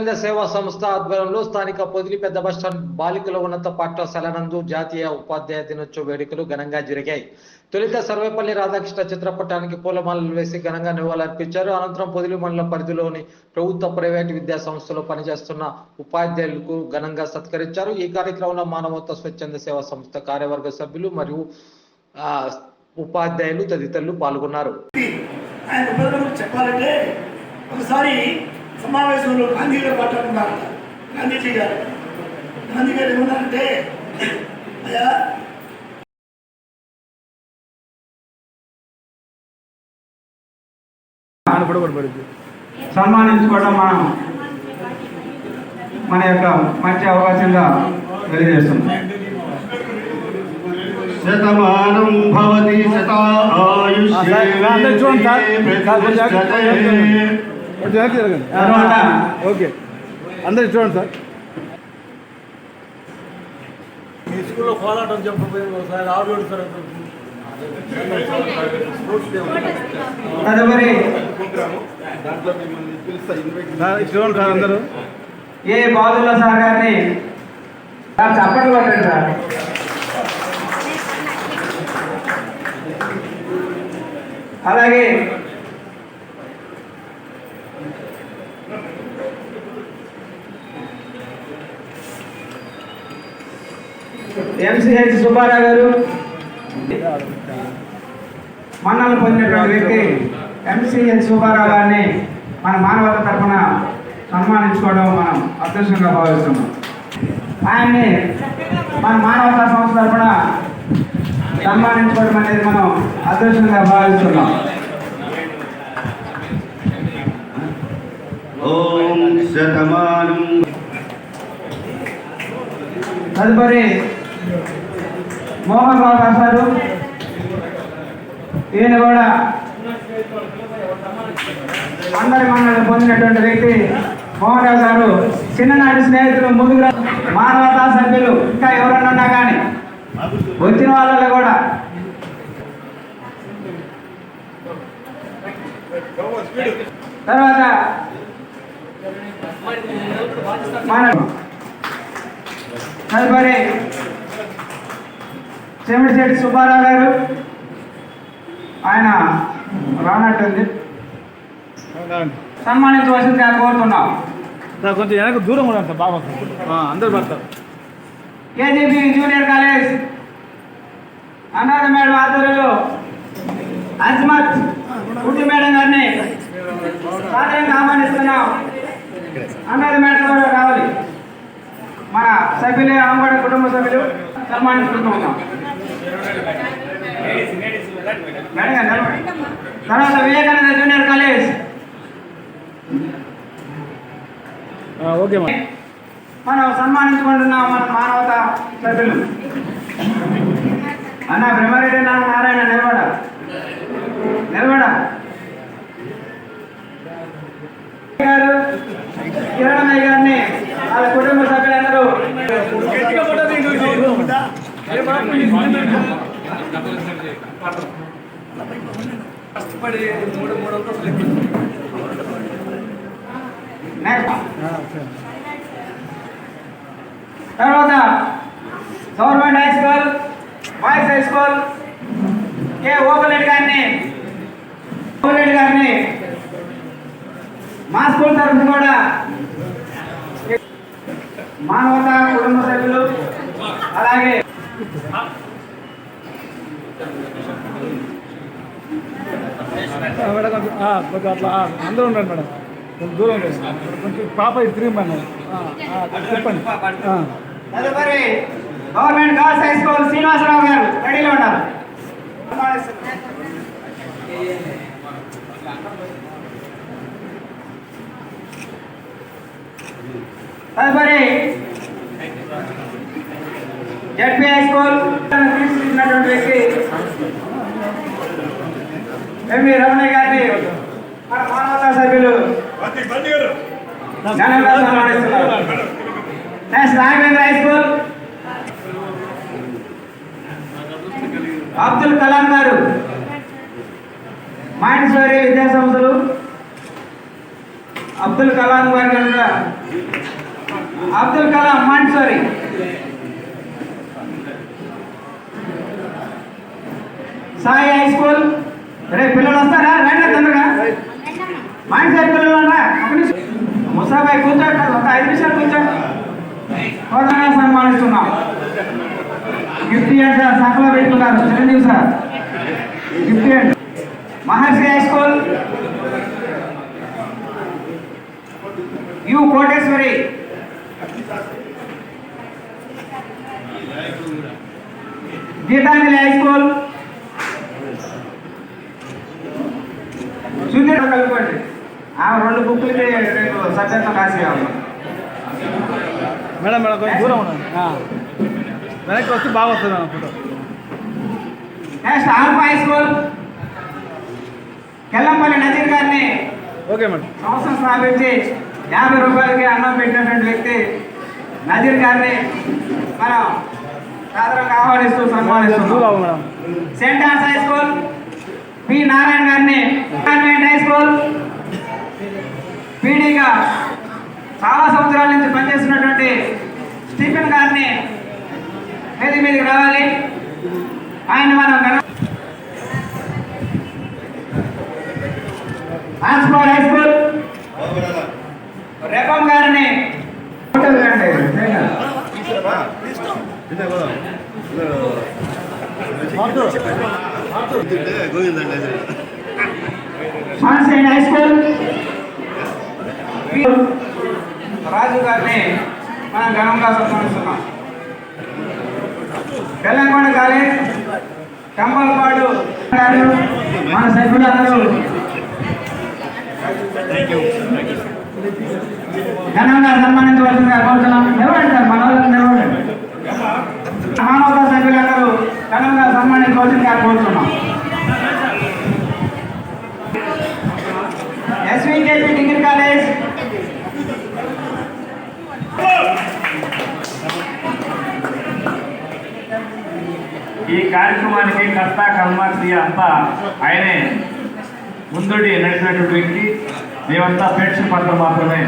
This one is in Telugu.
స్వచ్ఛంద సేవా సంస్థ ఆధ్వర్యంలో స్థానిక పొదిలి పెద్ద బస్టాండ్ బాలికల ఉన్నత పాఠశాల నందు జాతీయ ఉపాధ్యాయ దినోత్సవ వేడుకలు ఘనంగా జరిగాయి. తొలుత సర్వేపల్లి రాధాకృష్ణ చిత్రపటానికి పూలమాలలు వేసి ఘనంగా నివాళులర్పించారు. అనంతరం పొదిలి మండల పరిధిలోని ప్రభుత్వ ప్రైవేటు విద్యా సంస్థలో పనిచేస్తున్న ఉపాధ్యాయులకు ఘనంగా సత్కరించారు. ఈ కార్యక్రమంలో మానవత్వ స్వచ్ఛంద సేవా సంస్థ కార్యవర్గ సభ్యులు మరియు ఉపాధ్యాయులు తదితరులు పాల్గొన్నారు. చెప్పాలంటే ఒకసారి సమావేశంలో గాంధీ గారు మాట్లాడుతున్నారు గాంధీజీ గారు గాంధీ గారు ఏమన్నారంటే అయ్యా సన్మానించుకోవడం మనం మన యొక్క మంచి అవకాశంగా తెలియజేస్తున్నాం శతమానం భవతి వెనక్కి జరగండి. ఓకే. అందరు చూడండి సార్. ఈ స్కూల్లో కోలాటం చెప్పబోయింది ఒకసారి సార్ చూడండి సార్ అందరూ. ఏ బాదుల్లా సార్ గారిని? సార్ చప్పట్లు కొట్టండి సార్. అలాగే ఎంసీహెచ్ సుబ్బారావు గారు. మన్నలు పొందినటువంటి వ్యక్తి ఎంసీహెచ్ సుబ్బారావు గారిని మన మానవత తరఫున సన్మానించుకోవడం మనం అదృష్టంగా భావిస్తున్నాం. ఆయన్ని మన మానవతా సంస్థ తరఫున సన్మానించుకోవడం అనేది మనం అదృష్టంగా భావిస్తున్నాం. తదుపరి మోహన్ రావు గారు. ఈయన కూడా అందరి మన్నలు పొందినటువంటి వ్యక్తి మోహన్ రావు గారు. చిన్ననాటి స్నేహితులు ముందుకు మానవతా సభ్యులు. ఇంకా ఎవరన్నా ఉన్నా కానీ వచ్చిన వాళ్ళలో కూడా తర్వాత తదుపరి చెమిడిశెట్టి సుబ్బారావు గారు ఆయన రానట్టుంది. సన్మానించవలసిందిగా కోరుతున్నాం. కొంచెం వెనక దూరం కూడా బాగా ఆ, అందరు పడతారు. కేజీబీ జూనియర్ కాలేజ్ అనాథ మేడం ఆధ్వర్యంలో అజ్మత్ కుట్టి మేడం గారిని సాధారణంగా ఆహ్వానిస్తున్నాం. అనాథ మేడం కూడా రావాలి. మన సభ్యులే ఆంబడ కుటుంబ సభ్యులు సన్మానించుకుంటూ ఉన్నాం మేడం గారు నిలబడండి. తర్వాత వివేకానంద జూనియర్ కాలేజ్ ఓకే. మనం సన్మానించుకుంటున్నాం మన మానవత సభ్యులు అన్న బ్రహ్మారెడ్డి నాన్న నారాయణ నిలబడ నిలబడ గారు కిరణమయ్య గారిని వాళ్ళ కుటుంబ సభ్యులందరూ నెక్స్ట్ తర్వాత government high school boys high school కే ఓపెన్ గారిని ఓపెన్ గారిని మా స్కూల్ తరఫున కూడా మానవత కుటుంబ సభ్యులు అలాగే మేడం కొంచెం అట్లా అందరూ ఉండండి మేడం. కొంచెం దూరం ఉండండి. కొంచెం పాప ఇది తిరిగి మేడం చెప్పండి. తదుపరి government girls high school Srinivasarao గారు రెడీలో ఉన్నారు. తదుపరి జడ్పీ హై స్కూల్ తీసుకున్నటువంటి వ్యక్తి ఎంవి రమణయ్య గారిని? మన మానవతా సభ్యులు. Next Raghavendra high school. Abdul Kalam గారు. మాంటిసోరి విద్యా సంస్థలు. అబ్దుల్ కలాం గారి కనుక. Abdul Kalam Montessori Sai high school. రే పిల్లలు వస్తారా? రండి తొందరగా. మైండ్ సెట్ పిల్లలు ఉన్నారా? ముసాబాయ్ కూర్చోండి ఒక ఐదు నిమిషాలు కూర్చోండి. సన్మానిస్తున్నాం. గిఫ్ట్ ఇవ్వండి సార్ సంకలో పెట్టుకున్నారు. చిరంజీవి సార్. గిఫ్ట్ ఇవ్వండి Maharshi high school. U Koteswari. Geetanjali high school. రెండు బుక్లకి సభ్యత్వం రాసి కావాలి మేడం మేడం కొంచెం దూరం ఉండండి. వెనక్కి వస్తే బాగా వస్తుంది madam photo. Next alpha high school. Kellampalli Nazeer గారిని ఓకే మేడం. సంవత్సరం స్థాపించి యాభై రూపాయలకి అన్నం పెట్టినటువంటి వ్యక్తి నజీర్ గారిని మనం సాదరంగా ఆహ్వానిస్తూ సన్మానిస్తున్నాం. Madam. Saint arts high school. P Narayana గారిని హై స్కూల్. పీడీగా చాలా సంవత్సరాల నుంచి పనిచేస్తున్నటువంటి స్టీఫెన్ గారిని వేది మీదకి రావాలి. ఆయన మనం ఆన్స్పాడ్ హై స్కూల్ రేపం గారిని హై స్కూల్ రాజు గారిని మనం ఘనంగా సన్మానిస్తున్నాం. తెలంగాణ కాలేజ్ కంబలపాడు మన సభ్యులందరూ. ఘనంగా సన్మానించవలసిందిగా కోరుతున్నాం. ఈ కార్యక్రమానికి కర్త కర్మాక్రియ అంతా ఆయనే ముందుడి నడిపినటువంటి వ్యక్తి. మేమంతా ప్రేక్షక పాత్ర మాత్రమే